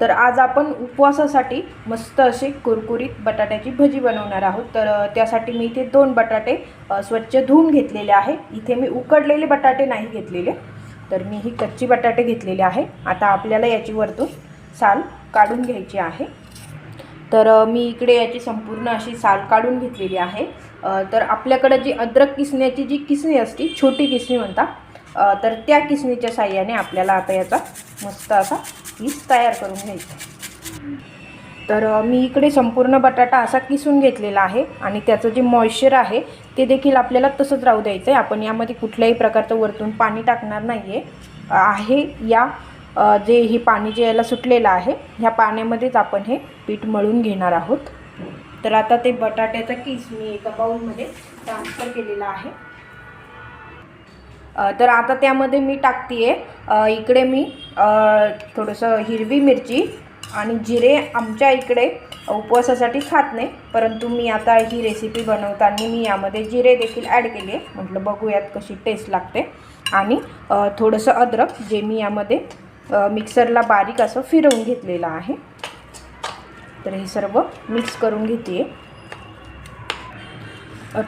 तर आज आपण उपवासासाठी मस्त अशी कुरकुरीत बटाट्याची भजी बनवणार आहोत. तर त्यासाठी मी इथे दोन बटाटे स्वच्छ धुवून घेतलेले आहे. इथे मी उकडलेले बटाटे नाही घेतलेले. तर मी ही कच्ची बटाटे घेतलेले आहे. आता आपल्याला याची वरतून साल काढून घ्यायची आहे. तर मी इकडे याची संपूर्ण अशी साल काढून घेतलेली आहे. तर आपल्याकडं जी अद्रक किसण्याची जी किसणी असते छोटी किसणी म्हणतात तर त्या किसणीच्या साह्याने आपल्याला आता याचा मस्त असा पीस तयार करून घ्यायचा. तर मी इकडे संपूर्ण बटाटा असा किसून घेतलेला आहे आणि त्याचं जे मॉइश्चर आहे ते देखील आपल्याला तसंच राहू द्यायचं आहे आपण यामध्ये कुठल्याही प्रकारचं वरतून पाणी टाकणार नाही आहे आहे या जे हे पाणी जे याला सुटलेलं आहे ह्या पाण्यामध्येच आपण हे पीठ मळून घेणार आहोत. तर आता ते बटाट्याचा किस मी एका बाऊलमध्ये ट्रान्सफर केलेला आहे. तर आता त्यामध्ये मी टाकते आहे इकडे मी थोडंसं हिरवी मिरची आणि जिरे आमच्या इकडे उपवासासाठी खात नाही. परंतु मी आता ही रेसिपी बनवताना मी यामध्ये जिरे देखील ॲड केले म्हटलं बघूयात कशी टेस्ट लागते. आणि थोडंसं अद्रक जे मी यामध्ये मिक्सरला बारीक असं फिरवून घेतलेलं आहे. तर हे सर्व मिक्स करून घेते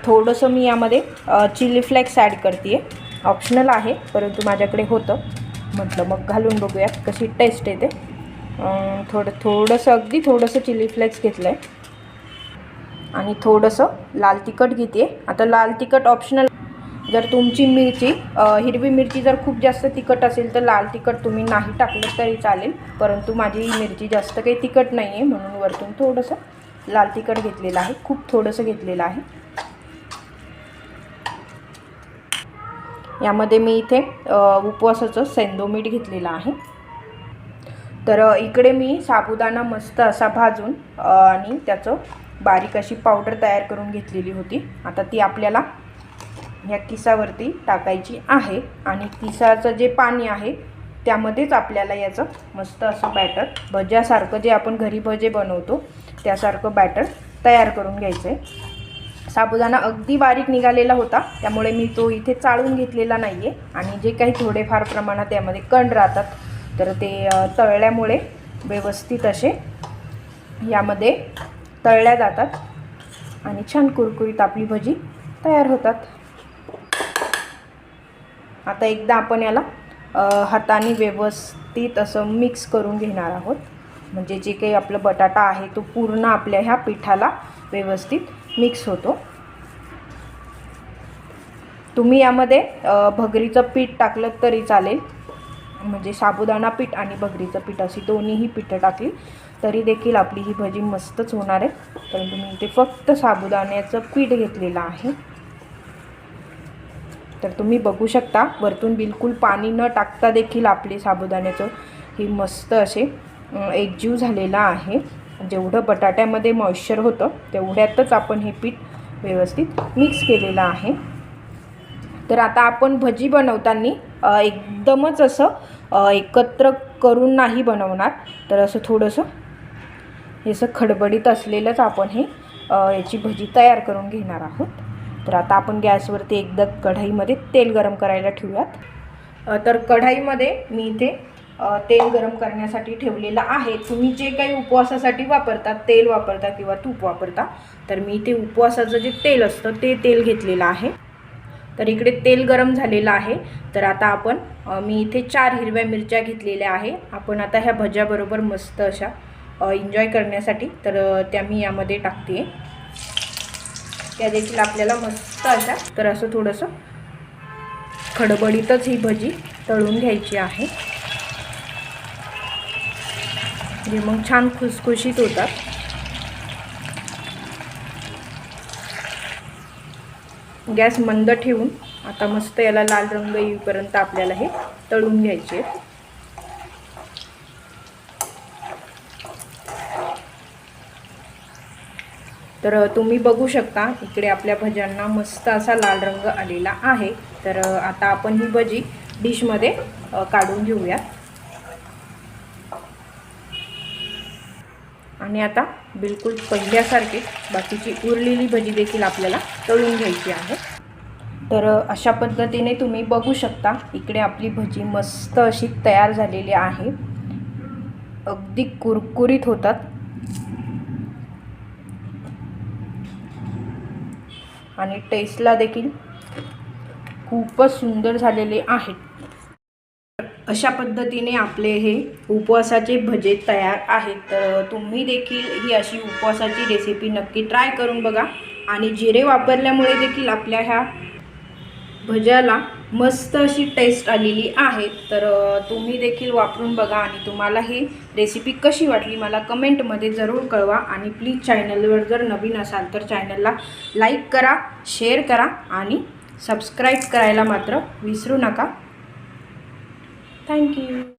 थोडंसं मी यामध्ये चिली फ्लेक्स ॲड करते ऑप्शनल आहे परंतु माझ्याकडे होतं. म्हटलं मग घालून बघूयात कशी टेस्ट येते. थोडं थोडंसं अगदी थोडंसं चिली फ्लेक्स घेतलं आहे आणि थोडंसं लाल तिखट घेते आता लाल तिखट ऑप्शनल जर तुमची मिरची हिरवी मिरची जर खूप जास्त तिखट असेल तर लाल तिखट तुम्ही नाही टाकलं तरी चालेल. परंतु माझी मिरची जास्त काही तिखट नाही आहे म्हणून वरतून थोडंसं लाल तिखट घेतलेलं आहे. खूप थोडंसं घेतलेलं आहे. यामध्ये मी इथे उपवासाचं सेंदो मीठ घेतलेलं आहे. तर इकडे मी साबुदाणा मस्त असा भाजून आणि त्याचं बारीक अशी पावडर तयार करून घेतलेली होती. आता ती आपल्याला ह्या किसावरती टाकायची आहे आणि किसाचं जे पाणी आहे त्यामध्येच आपल्याला याचं मस्त असं बॅटर भज्यासारखं जे आपण घरी भजे बनवतो त्यासारखं बॅटर तयार करून घ्यायचं आहे साबुदाणा अगदी बारीक निघालेला होता. त्यामुळे मी तो इथे चाळून घेतलेला नाही आहे आणि जे काही थोडेफार प्रमाणात त्यामध्ये कण राहतात तर ते तळल्यामुळे व्यवस्थित असे यामध्ये तळल्या जातात. आणि छान कुरकुरीत आपली भजी तयार होतात. आता एकदा आपण याला हाताने व्यवस्थित असं मिक्स करून घेणार आहोत. म्हणजे जे काही आपलं बटाटा आहे तो पूर्ण आपल्या ह्या पिठाला व्यवस्थित मिक्स होतो. तुम्ही यामध्ये भगरीचं पीठ टाकलं तरी चालेल. म्हणजे साबुदाणा पीठ आणि भगरीचं पीठ अशी दोन्हीही पीठं टाकली तरी देखील आपली ही भजी मस्तच होणार आहे. परंतु मी इथे फक्त साबुदाण्याचं पीठ घेतलेलं आहे. तर तुम्ही बघू शकता वरतून बिलकुल पाणी न टाकता देखील आपली साबुदाण्याचं हे मस्त असे एकजीव झालेला आहे. जेवढं बटाट्यामध्ये मॉइश्चर होतं तेवढ्यातच आपण हे पीठ व्यवस्थित मिक्स केलेलं आहे. तर आता आपण भजी बनवताना एकदमच असं एकत्र करून नाही बनवणार. तर असं थोडंसं हे असं खडबडीत असलेलंच आपण हे याची भजी तयार करून घेणार आहोत. तर आता आपण गॅसवरती एकदा कढाईमध्ये तेल गरम करायला ठेवूयात. तर कढाईमध्ये मी इथे तेल गरम करण्यासाठी ठेवलेलं आहे. तुम्ही जे काही उपवासासाठी वापरता तेल वापरता किंवा तूप वापरता तर मी इथे उपवासाचं जे तेल असतं ते तेल घेतलेलं आहे. तर इकडे तेल गरम झालेलं आहे. तर आता आपण मी इथे चार हिरव्या मिरच्या घेतलेल्या आहे. आपण आता ह्या भज्याबरोबर मस्त अशा एन्जॉय करण्यासाठी तर त्या मी यामध्ये टाकते. त्या देखील आपल्याला मस्त अशा तर असं थोडंसं खडबडीतच ही भजी तळून घ्यायची आहे. जे मग छान खुसखुशीत होतात. गॅस मंद ठेवून आता मस्त याला लाल रंग येईपर्यंत आपल्याला हे तळून घ्यायचे तर तुम्ही बघू शकता इकडे आपल्या भज्यांना मस्त असा लाल रंग आलेला आहे. तर आता आपण ही भजी डिशमध्ये काढून घेऊयात. आणि आता बिलकुल पहिल्यासारखी बाकीची उरलेली भजी देखील आपल्याला तळून घ्यायची आहे. तर अशा पद्धतीने तुम्ही बघू शकता इकडे आपली भजी मस्त अशी तयार झालेली आहे. अगदी कुरकुरीत होतात. आणि टेस्टला देखील खूपच सुंदर झालेले आहेत अशा पद्धतीने आपले हे उपवासाचे भजे तयार आहेत. तर तुम्ही देखील ही अशी उपवासाची रेसिपी नक्की ट्राय करून बघा. आणि जिरे वापरल्यामुळे देखील आपल्या ह्या भज्याला मस्त अशी टेस्ट आलेली आहे. तर तुम्ही देखील वापरून बघा आणि तुम्हाला ही रेसिपी कशी वाटली मला कमेंटमध्ये जरूर कळवा. आणि प्लीज चॅनलवर जर नवीन असाल तर चॅनलला लाईक करा शेअर करा आणि सबस्क्राईब करायला मात्र विसरू नका. Thank you.